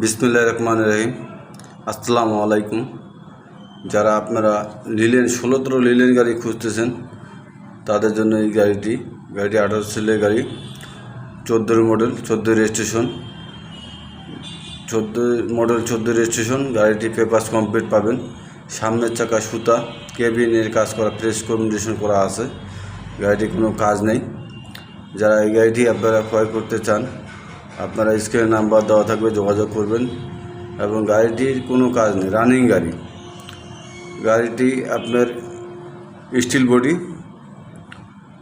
বিসমিল্লা রহমান রহিম। আসসালামু আলাইকুম। যারা আপনারা লিলেন, ষোলোতর লিলেন গাড়ি খুঁজতেছেন, তাদের জন্য এই গাড়িটি গাড়িটি আঠারো সিলের গাড়ি, চোদ্দোর মডেল চোদ্দ রেজিস্ট্রেশন, চোদ্দ মডেল চোদ্দ রেজিস্ট্রেশন, গাড়িটি পেপার্স কমপ্লিট পাবেন। সামনের চাকা সুতা কেবিনের কাজ করা, ফ্রেশ কন্ডিশন করা আছে। গাড়িটি কোনো কাজ নেই। যারা এই গাড়িটি আপনারা ক্রয় করতে চান আপনারা স্ক্রিনে নাম্বার দেওয়া থাকবে, যোগাযোগ করবেন। এবং গাড়িটির কোনো কাজ নেই, রানিং গাড়ি। গাড়িটি আপনার steel body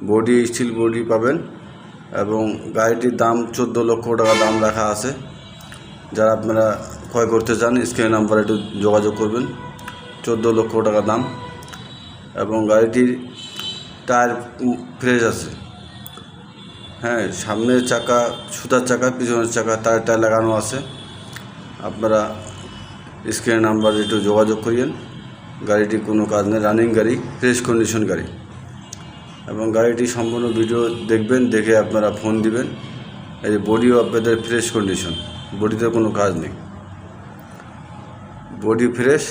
body, steel body পাবেন। এবং গাড়িটির দাম চোদ্দ লক্ষ টাকা দাম রাখা আছে। যারা আপনারা ক্রয় করতে চান স্ক্রিনে নাম্বারে একটু যোগাযোগ করবেন। চোদ্দ লক্ষ টাকা দাম। এবং গাড়িটির টায়ার ফ্রেশ আছে। হ্যাঁ সামনের চাকা, সুতার চাকা, পিছনের চাকা, তার টায়ার লাগানো আছে। আপনারা স্ক্রিনের নাম্বারে একটু যোগাযোগ করিয়েন। গাড়িটি কোনো কাজ নেই, রানিং গাড়ি, ফ্রেশ কন্ডিশন গাড়ি। এবং গাড়িটি সম্পূর্ণ ভিডিও দেখবেন, দেখে আপনারা ফোন দিবেন। এই বডিও আপনাদের ফ্রেশ কন্ডিশন বডিতে কোনো কাজ নেই। Body fresh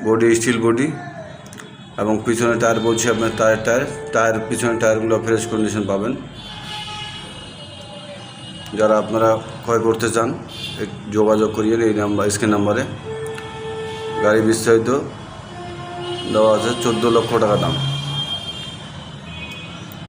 body steel body এবং পিছনে টায়ার বলছি আপনার টায়ার টায়ার টায়ার পিছনে টায়ারগুলো ফ্রেশ কন্ডিশন পাবেন। যারা আপনারা ক্ষয় করতে চান যোগাযোগ করিয়ে এই নাম্বার স্ক্রিন নাম্বারে গাড়ি বিস্তারিত দেওয়া আছে, চোদ্দ লক্ষ টাকা দাম।